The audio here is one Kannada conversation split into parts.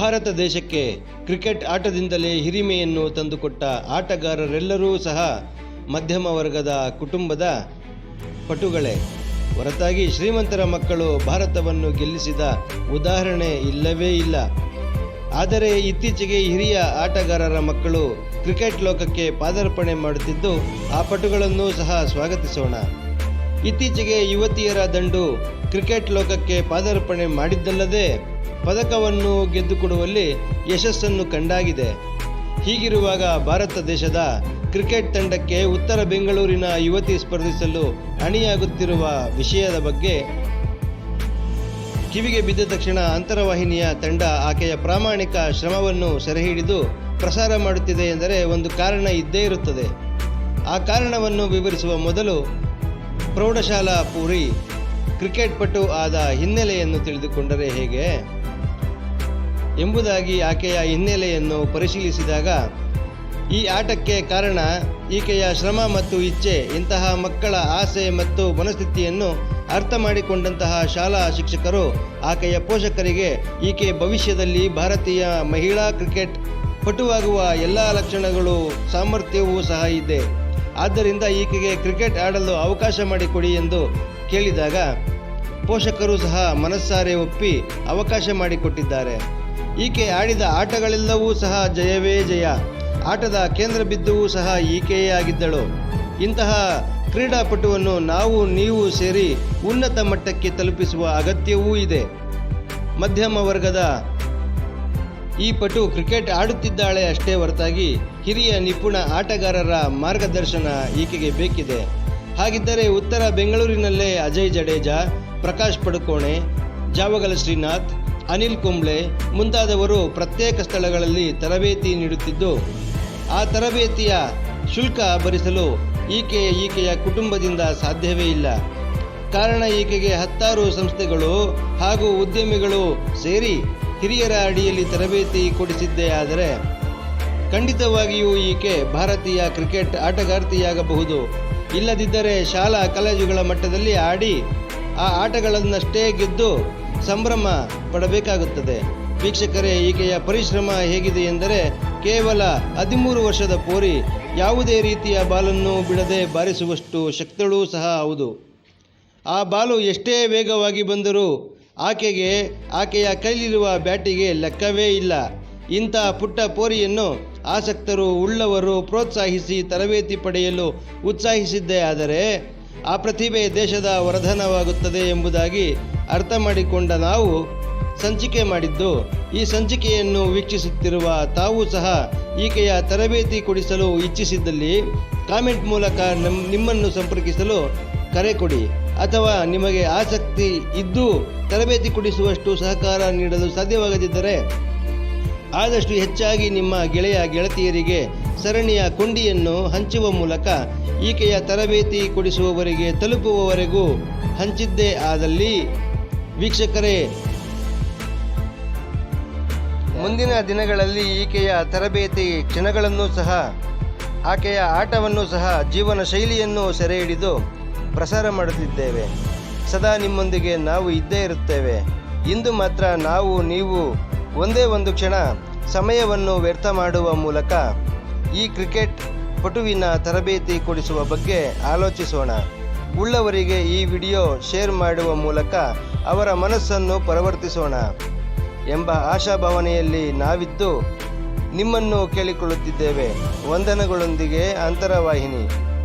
ಭಾರತ ದೇಶಕ್ಕೆ ಕ್ರಿಕೆಟ್ ಆಟದಿಂದಲೇ ಹಿರಿಮೆಯನ್ನು ತಂದುಕೊಟ್ಟ ಆಟಗಾರರೆಲ್ಲರೂ ಸಹ ಮಧ್ಯಮ ವರ್ಗದ ಕುಟುಂಬದ ಪಟುಗಳೇ. ಹೊರತಾಗಿ ಶ್ರೀಮಂತರ ಮಕ್ಕಳು ಭಾರತವನ್ನು ಗೆಲ್ಲಿಸಿದ ಉದಾಹರಣೆ ಇಲ್ಲವೇ ಇಲ್ಲ. ಆದರೆ ಇತ್ತೀಚೆಗೆ ಹಿರಿಯ ಆಟಗಾರರ ಮಕ್ಕಳು ಕ್ರಿಕೆಟ್ ಲೋಕಕ್ಕೆ ಪಾದಾರ್ಪಣೆ ಮಾಡುತ್ತಿದ್ದು, ಆ ಪಟುಗಳನ್ನು ಸಹ ಸ್ವಾಗತಿಸೋಣ. ಇತ್ತೀಚೆಗೆ ಯುವತಿಯರ ದಂಡು ಕ್ರಿಕೆಟ್ ಲೋಕಕ್ಕೆ ಪಾದಾರ್ಪಣೆ ಮಾಡಿದ್ದಲ್ಲದೆ ಪದಕವನ್ನು ಗೆದ್ದುಕೊಡುವಲ್ಲಿ ಯಶಸ್ಸನ್ನು ಕಂಡಾಗಿದೆ. ಹೀಗಿರುವಾಗ ಭಾರತ ದೇಶದ ಕ್ರಿಕೆಟ್ ತಂಡಕ್ಕೆ ಉತ್ತರ ಬೆಂಗಳೂರಿನ ಯುವತಿ ಸ್ಪರ್ಧಿಸಲು ಅಣಿಯಾಗುತ್ತಿರುವ ವಿಷಯದ ಬಗ್ಗೆ ಕಿವಿಗೆ ಬಿದ್ದ ತಕ್ಷಣ ಅಂತರವಾಹಿನಿಯ ತಂಡ ಆಕೆಯ ಪ್ರಾಮಾಣಿಕ ಶ್ರಮವನ್ನು ಸೆರೆಹಿಡಿದು ಪ್ರಸಾರ ಮಾಡುತ್ತಿದೆ ಎಂದರೆ ಒಂದು ಕಾರಣ ಇದ್ದೇ ಇರುತ್ತದೆ. ಆ ಕಾರಣವನ್ನು ವಿವರಿಸುವ ಮೊದಲು ಪ್ರೌಢಶಾಲಾ ಪೂರಿ ಕ್ರಿಕೆಟ್ ಪಟು ಆದ ಹಿನ್ನೆಲೆಯನ್ನು ತಿಳಿದುಕೊಂಡರೆ ಹೇಗೆ? ಎಂಬುದಾಗಿ ಆಕೆಯ ಹಿನ್ನೆಲೆಯನ್ನು ಪರಿಶೀಲಿಸಿದಾಗ, ಈ ಆಟಕ್ಕೆ ಕಾರಣ ಈಕೆಯ ಶ್ರಮ ಮತ್ತು ಇಚ್ಛೆ, ಇಂತಹ ಮಕ್ಕಳ ಆಸೆ ಮತ್ತು ಮನಸ್ಥಿತಿಯನ್ನು ಅರ್ಥ ಮಾಡಿಕೊಂಡಂತಹ ಶಾಲಾ ಶಿಕ್ಷಕರು ಆಕೆಯ ಪೋಷಕರಿಗೆ, ಈಕೆ ಭವಿಷ್ಯದಲ್ಲಿ ಭಾರತೀಯ ಮಹಿಳಾ ಕ್ರಿಕೆಟ್ ಪಟುವಾಗುವ ಎಲ್ಲ ಲಕ್ಷಣಗಳು, ಸಾಮರ್ಥ್ಯವೂ ಸಹ ಇದೆ. ಆದ್ದರಿಂದ ಈಕೆಗೆ ಕ್ರಿಕೆಟ್ ಆಡಲು ಅವಕಾಶ ಮಾಡಿಕೊಡಿ ಎಂದು ಕೇಳಿದಾಗ ಪೋಷಕರು ಸಹ ಮನಸ್ಸಾರೆ ಒಪ್ಪಿ ಅವಕಾಶ ಮಾಡಿಕೊಟ್ಟಿದ್ದಾರೆ. ಈಕೆ ಆಡಿದ ಆಟಗಳೆಲ್ಲವೂ ಸಹ ಜಯವೇ ಜಯ. ಆಟದ ಕೇಂದ್ರ ಬಿದ್ದುವು ಸಹ ಈಕೆಯೇ ಆಗಿದ್ದಳು. ಇಂತಹ ಕ್ರೀಡಾಪಟುವನ್ನು ನಾವು ನೀವು ಸೇರಿ ಉನ್ನತ ಮಟ್ಟಕ್ಕೆ ತಲುಪಿಸುವ ಅಗತ್ಯವೂ ಇದೆ. ಮಧ್ಯಮ ವರ್ಗದ ಈ ಪಟು ಕ್ರಿಕೆಟ್ ಆಡುತ್ತಿದ್ದಾಳೆ ಅಷ್ಟೇ ಹೊರತಾಗಿ ಹಿರಿಯ ನಿಪುಣ ಆಟಗಾರರ ಮಾರ್ಗದರ್ಶನ ಈಕೆಗೆ ಬೇಕಿದೆ. ಹಾಗಿದ್ದರೆ ಉತ್ತರ ಬೆಂಗಳೂರಿನಲ್ಲೇ ಅಜಯ್ ಜಡೇಜಾ, ಪ್ರಕಾಶ್ ಪಡುಕೋಣೆ, ಜಾವಗಲ ಶ್ರೀನಾಥ್, ಅನಿಲ್ ಕುಂಬ್ಳೆ ಮುಂತಾದವರು ಪ್ರತ್ಯೇಕ ಸ್ಥಳಗಳಲ್ಲಿ ತರಬೇತಿ ನೀಡುತ್ತಿದ್ದು, ಆ ತರಬೇತಿಯ ಶುಲ್ಕ ಭರಿಸಲು ಈಕೆ ಈಕೆಯ ಕುಟುಂಬದಿಂದ ಸಾಧ್ಯವೇ ಇಲ್ಲ. ಕಾರಣ ಈಕೆಗೆ ಹತ್ತಾರು ಸಂಸ್ಥೆಗಳು ಹಾಗೂ ಉದ್ಯಮಿಗಳು ಸೇರಿ ಹಿರಿಯರ ಅಡಿಯಲ್ಲಿ ತರಬೇತಿ ಕೊಡಿಸಿದ್ದೇ ಆದರೆ ಖಂಡಿತವಾಗಿಯೂ ಈಕೆ ಭಾರತೀಯ ಕ್ರಿಕೆಟ್ ಆಟಗಾರ್ತಿಯಾಗಬಹುದು. ಇಲ್ಲದಿದ್ದರೆ ಶಾಲಾ ಕಾಲೇಜುಗಳ ಮಟ್ಟದಲ್ಲಿ ಆಡಿ ಆ ಆಟಗಳನ್ನಷ್ಟೇ ಗೆದ್ದು ಸಂಭ್ರಮ ಪಡಬೇಕಾಗುತ್ತದೆ. ವೀಕ್ಷಕರೇ, ಈಕೆಯ ಪರಿಶ್ರಮ ಹೇಗಿದೆ ಎಂದರೆ ಕೇವಲ ಹದಿಮೂರು ವರ್ಷದ ಪೋರಿ ಯಾವುದೇ ರೀತಿಯ ಬಾಲನ್ನು ಬಿಡದೆ ಬಾರಿಸುವಷ್ಟು ಶಕ್ತಳೂ ಸಹ ಹೌದು. ಆ ಬಾಲು ಎಷ್ಟೇ ವೇಗವಾಗಿ ಬಂದರೂ ಆಕೆಗೆ, ಆಕೆಯ ಕೈಲಿರುವ ಬ್ಯಾಟಿಗೆ ಲೆಕ್ಕವೇ ಇಲ್ಲ. ಇಂಥ ಪುಟ್ಟ ಪೋರಿಯನ್ನು ಆಸಕ್ತರು ಉಳ್ಳವರು ಪ್ರೋತ್ಸಾಹಿಸಿ ತರಬೇತಿ ಪಡೆಯಲು ಉತ್ಸಾಹಿಸಿದ್ದೇ. ಆದರೆ ಆ ಪ್ರತಿಭೆ ದೇಶದ ವರ್ಧನವಾಗುತ್ತದೆ ಎಂಬುದಾಗಿ ಅರ್ಥ ಮಾಡಿಕೊಂಡ ನಾವು ಸಂಚಿಕೆ ಮಾಡಿದ್ದು, ಈ ಸಂಚಿಕೆಯನ್ನು ವೀಕ್ಷಿಸುತ್ತಿರುವ ತಾವು ಸಹ ಈಕೆಯ ತರಬೇತಿ ಕೊಡಿಸಲು ಇಚ್ಛಿಸಿದ್ದಲ್ಲಿ ಕಾಮೆಂಟ್ ಮೂಲಕ ನಮ್ಮ ನಿಮ್ಮನ್ನು ಸಂಪರ್ಕಿಸಲು ಕರೆ ಕೊಡಿ. ಅಥವಾ ನಿಮಗೆ ಆಸಕ್ತಿ ಇದ್ದು ತರಬೇತಿ ಕೊಡಿಸುವಷ್ಟು ಸಹಕಾರ ನೀಡಲು ಸಾಧ್ಯವಾಗದಿದ್ದರೆ, ಆದಷ್ಟು ಹೆಚ್ಚಾಗಿ ನಿಮ್ಮ ಗೆಳೆಯ ಗೆಳತಿಯರಿಗೆ ಸರಣಿಯ ಕೊಂಡಿಯನ್ನು ಹಂಚುವ ಮೂಲಕ ಈಕೆಯ ತರಬೇತಿ ಕೊಡಿಸುವವರಿಗೆ ತಲುಪುವವರೆಗೂ ಹಂಚಿದ್ದೇ ಆದಲ್ಲಿ ವೀಕ್ಷಕರೇ, ಮುಂದಿನ ದಿನಗಳಲ್ಲಿ ಈಕೆಯ ತರಬೇತಿ ಕ್ಷಣಗಳನ್ನು ಸಹ, ಆಕೆಯ ಆಟವನ್ನು ಸಹ ಜೀವನ ಶೈಲಿಯನ್ನು ಸೆರೆ ಹಿಡಿದು ಪ್ರಸಾರ ಮಾಡುತ್ತಿದ್ದೇವೆ. ಸದಾ ನಿಮ್ಮೊಂದಿಗೆ ನಾವು ಇದ್ದೇ ಇರುತ್ತೇವೆ. ಇಂದು ಮಾತ್ರ ನಾವು ನೀವು ಒಂದೇ ಒಂದು ಕ್ಷಣ ಸಮಯವನ್ನು ವ್ಯರ್ಥ ಮಾಡುವ ಮೂಲಕ ಈ ಕ್ರಿಕೆಟ್ ಪಟುವಿನ ತರಬೇತಿ ಕೊಡಿಸುವ ಬಗ್ಗೆ ಆಲೋಚಿಸೋಣ. ಉಳ್ಳವರಿಗೆ ಈ ವಿಡಿಯೋ ಶೇರ್ ಮಾಡುವ ಮೂಲಕ ಅವರ ಮನಸ್ಸನ್ನು ಪರಿವರ್ತಿಸೋಣ ಎಂಬ ಆಶಾಭಾವನೆಯಲ್ಲಿ ನಾವಿದ್ದು ನಿಮ್ಮನ್ನು ಕೇಳಿಕೊಳ್ಳುತ್ತಿದ್ದೇವೆ. ವಂದನಗಳೊಂದಿಗೆ ಅಂತರವಾಹಿನಿ.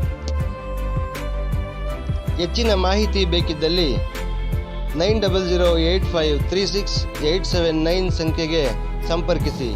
ಹೆಚ್ಚಿನ ಮಾಹಿತಿ ಬೇಕಿದ್ದಲ್ಲಿ nine double zero eight five three six eight seven nine ಸಂಖ್ಯೆಗೆ ಸಂಪರ್ಕಿಸಿ.